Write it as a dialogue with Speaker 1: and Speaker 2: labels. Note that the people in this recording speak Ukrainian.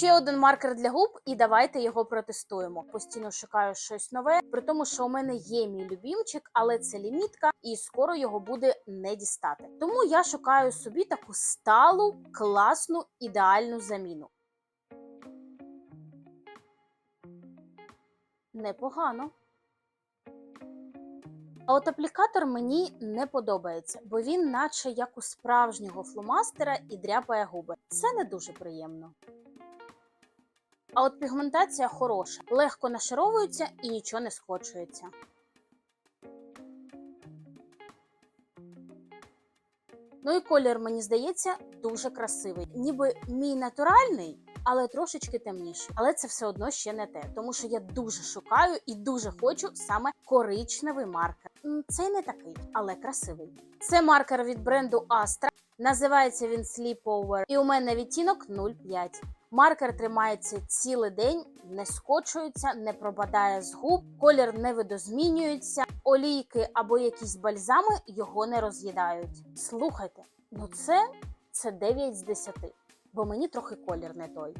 Speaker 1: Ще один маркер для губ, і давайте його протестуємо. Постійно шукаю щось нове, при тому, що у мене є мій любімчик, але це лімітка, і скоро його буде не дістати. Тому я шукаю собі таку сталу, класну, ідеальну заміну. Непогано. А от аплікатор мені не подобається, бо він, наче як у справжнього фломастера, і дряпає губи. Це не дуже приємно. А от пігментація хороша, легко нашаровується і нічого не скочується. Ну і колір, мені здається, дуже красивий. Ніби мій натуральний, але трошечки темніший. Але це все одно ще не те, тому що я дуже шукаю і дуже хочу саме коричневий маркер. Цей не такий, але красивий. Це маркер від бренду Astra. Називається він Sleepover, і у мене відтінок 0,5. Маркер тримається цілий день, не скочується, не пропадає з губ, колір не видозмінюється, олійки або якісь бальзами його не роз'їдають. Слухайте, ну це, це 9 з 10, бо мені трохи колір не той.